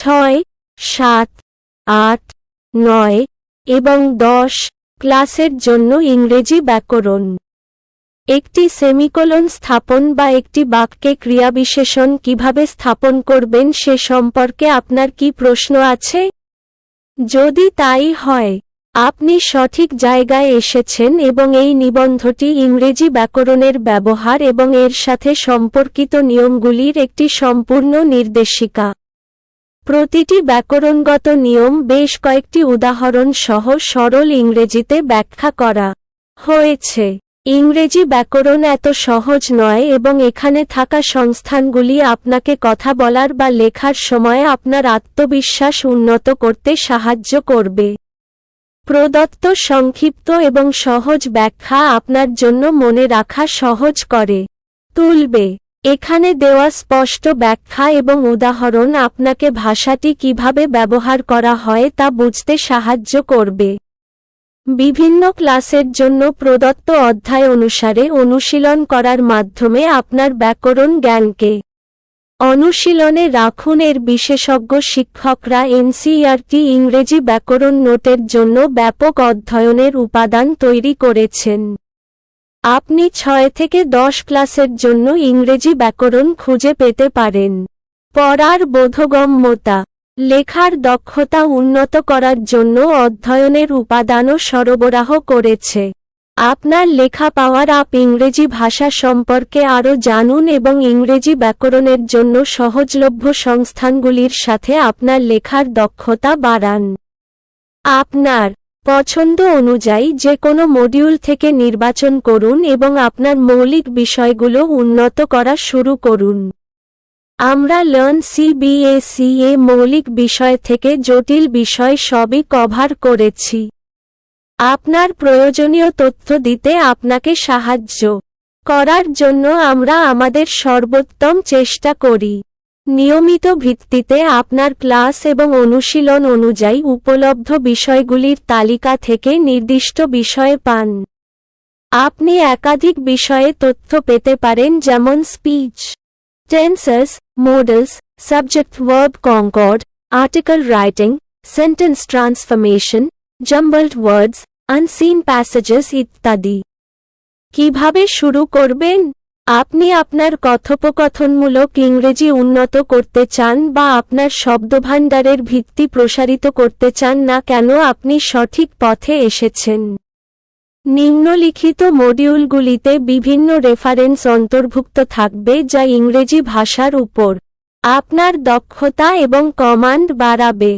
ছয়, সাত, আট, নয় এবং দশ ক্লাসের জন্য ইংরেজি ব্যাকরণ। একটি সেমিকোলন স্থাপন বা একটি বাক্যে ক্রিয়াবিশেষণ কীভাবে স্থাপন করবেন সে সম্পর্কে আপনার কি প্রশ্ন আছে? যদি তাই হয়, আপনি সঠিক জায়গায় এসেছেন এবং এই নিবন্ধটি ইংরেজি ব্যাকরণের ব্যবহার এবং এর সাথে সম্পর্কিত নিয়মগুলির একটি সম্পূর্ণ নির্দেশিকা। প্রতিটি ব্যাকরণগত নিয়ম বেশ কয়েকটি উদাহরণ সহ সরল ইংরেজিতে ব্যাখ্যা করা হয়েছে। ইংরেজি ব্যাকরণ এত সহজ নয় এবং এখানে থাকা সংস্থানগুলি আপনাকে কথা বলার বা লেখার সময় আপনার আত্মবিশ্বাস উন্নত করতে সাহায্য করবে। প্রদত্ত সংক্ষিপ্ত এবং সহজ ব্যাখ্যা আপনার জন্য মনে রাখা সহজ করে তুলবে। এখানে দেওয়া স্পষ্ট ব্যাখ্যা এবং উদাহরণ আপনাকে ভাষাটি কীভাবে ব্যবহার করা হয় তা বুঝতে সাহায্য করবে। বিভিন্ন ক্লাসের জন্য প্রদত্ত অধ্যায় অনুসারে অনুশীলন করার মাধ্যমে আপনার ব্যাকরণ জ্ঞানকে অনুশীলনে রাখুন। এর বিশেষজ্ঞ শিক্ষকরা এনসিইআরটি ইংরেজি ব্যাকরণ নোটের জন্য ব্যাপক অধ্যয়নের উপাদান তৈরি করেছেন। আপনি ছয় থেকে দশ ক্লাসের জন্য ইংরেজি ব্যাকরণ খুঁজে পেতে পারেন। পড়ার বোধগম্যতা, লেখার দক্ষতা উন্নত করার জন্য অধ্যয়নের উপাদানও সরবরাহ করেছে। আপনার লেখা পাওয়ার আপ ইংরেজি ভাষা সম্পর্কে আরও জানুন এবং ইংরেজি ব্যাকরণের জন্য সহজলভ্য সংস্থানগুলির সাথে আপনার লেখার দক্ষতা বাড়ান। আপনার পছন্দ অনুযায়ী যে কোনো মডিউল থেকে নির্বাচন করুন এবং আপনার মৌলিক বিষয়গুলো উন্নত করা শুরু করুন। আমরা লার্ন সিবিএসইএ মৌলিক বিষয় থেকে জটিল বিষয় সবই কভার করেছি। আপনার প্রয়োজনীয় তথ্য দিতে আপনাকে সাহায্য করার জন্য আমরা আমাদের সর্বোত্তম চেষ্টা করি। নিয়মিত ভিত্তিতে আপনার ক্লাস এবং অনুশীলন অনুযায়ী উপলব্ধ বিষয়গুলির তালিকা থেকে নির্দিষ্ট বিষয় পান। আপনি একাধিক বিষয়ে তথ্য পেতে পারেন, যেমন speech, tenses, models, subject verb concord, article writing, sentence transformation, jumbled words, unseen passages ইত্যাদি। কীভাবে শুরু করবেন? আপনি আপনার কথোপকথনমূলক ইংরেজি উন্নত করতে চান বা আপনার শব্দভাণ্ডারের ভিত্তি প্রসারিত করতে চান না কেন আপনি সঠিক পথে এসেছেন। নিম্নলিখিত মডিউলগুলিতে বিভিন্ন রেফারেন্স অন্তর্ভুক্ত থাকবে যা ইংরেজি ভাষার উপর আপনার দক্ষতা এবং কমান্ড বাড়াবে।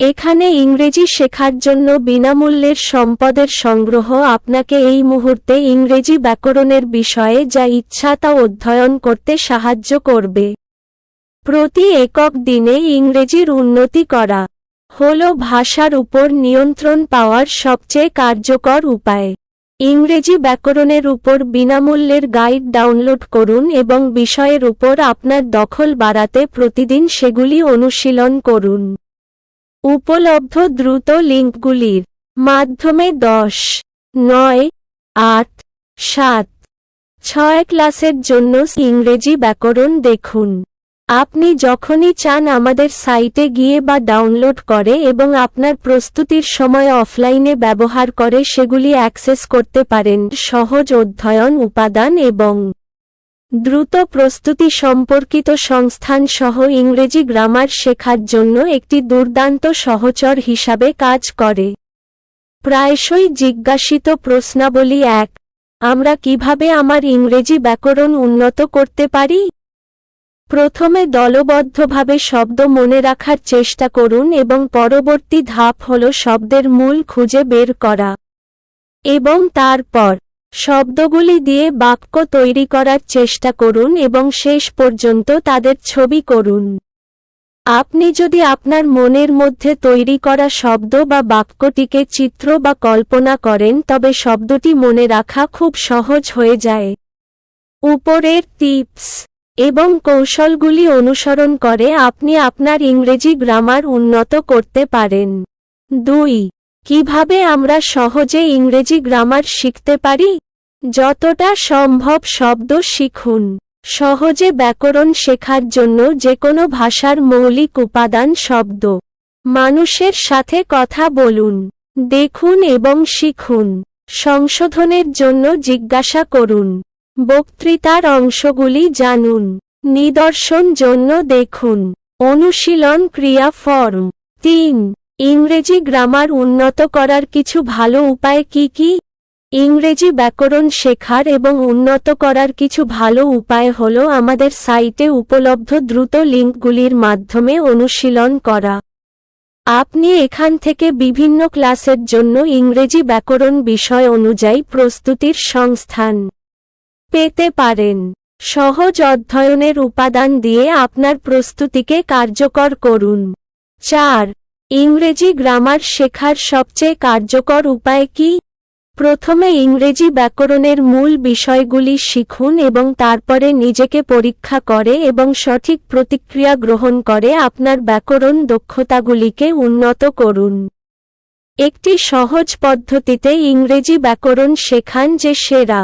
এখানে ইংরেজি শেখার জন্য বিনামূল্যের সম্পদের সংগ্রহ আপনাকে এই মুহূর্তে ইংরেজি ব্যাকরণের বিষয়ে যা ইচ্ছা তা অধ্যয়ন করতে সাহায্য করবে। প্রতি একক দিনে ইংরেজির উন্নতি করা হল ভাষার উপর নিয়ন্ত্রণ পাওয়ার সবচেয়ে কার্যকর উপায়। ইংরেজি ব্যাকরণের উপর বিনামূল্যের গাইড ডাউনলোড করুন এবং বিষয়ের উপর আপনার দখল বাড়াতে প্রতিদিন সেগুলি অনুশীলন করুন। উপলব্ধ দ্রুত লিঙ্কগুলির মাধ্যমে দশ, নয়, আট, সাত, ছয় ক্লাসের জন্য ইংরেজি ব্যাকরণ দেখুন। আপনি যখনই চান আমাদের সাইটে গিয়ে বা ডাউনলোড করে এবং আপনার প্রস্তুতির সময় অফলাইনে ব্যবহার করে সেগুলি অ্যাক্সেস করতে পারেন। সহজ অধ্যয়ন উপাদান এবং দ্রুত প্রস্তুতি সম্পর্কিত সংস্থান সহ ইংরেজি গ্রামার শেখার জন্য একটি দুর্দান্ত সহচর হিসাবে কাজ করে। প্রায়শই জিজ্ঞাসিত প্রশ্নাবলী এক, আমরা কীভাবে আমার ইংরেজি ব্যাকরণ উন্নত করতে পারি? প্রথমে দলবদ্ধভাবে শব্দ মনে রাখার চেষ্টা করুন এবং পরবর্তী ধাপ হল শব্দের মূল খুঁজে বের করা। এবং তারপর শব্দগুলি দিয়ে বাক্য তৈরি করার চেষ্টা করুন এবং শেষ পর্যন্ত তাদের ছবি করুন। আপনি যদি আপনার মনের মধ্যে তৈরি করা শব্দ বা বাক্যটিকে চিত্র বা কল্পনা করেন, তবে শব্দটি মনে রাখা খুব সহজ হয়ে যায়। উপরের টিপস এবং কৌশলগুলি অনুসরণ করে আপনি আপনার ইংরেজি গ্রামার উন্নত করতে পারেন। দুই, কীভাবে আমরা সহজে ইংরেজি গ্রামার শিখতে পারি? যতটা সম্ভব শব্দ শিখুন। সহজে ব্যাকরণ শেখার জন্য যে কোনো ভাষার মৌলিক উপাদান শব্দ। মানুষের সাথে কথা বলুন, দেখুন এবং শিখুন। সংশোধনের জন্য জিজ্ঞাসা করুন। বক্তৃতার অংশগুলি জানুন। নিদর্শন জন্য দেখুন। অনুশীলন ক্রিয়া ফর্ম। তিন, ইংরেজি গ্রামার উন্নত করার কিছু ভালো উপায় কি কি? ইংরেজি ব্যাকরণ শেখার এবং উন্নত করার কিছু ভালো উপায় হল আমাদের সাইটে উপলব্ধ দ্রুত লিঙ্কগুলির মাধ্যমে অনুশীলন করা। আপনি এখান থেকে বিভিন্ন ক্লাসের জন্য ইংরেজি ব্যাকরণ বিষয় অনুযায়ী প্রস্তুতির সংস্থান পেতে পারেন। সহজ অধ্যয়নের উপাদান দিয়ে আপনার প্রস্তুতিকে কার্যকর করুন। চার, ইংরেজি গ্রামার শেখার সবচেয়ে কার্যকর উপায় কি? প্রথমে ইংরেজি ব্যাকরণের মূল বিষয়গুলি শিখুন এবং তারপরে নিজেকে পরীক্ষা করে এবং সঠিক প্রতিক্রিয়া গ্রহণ করে আপনার ব্যাকরণ দক্ষতাগুলিকে উন্নত করুন। একটি সহজ পদ্ধতিতে ইংরেজি ব্যাকরণ শেখান যে সেরা।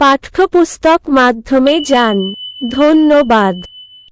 পাঠ্যপুস্তক মাধ্যমে যান। ধন্যবাদ।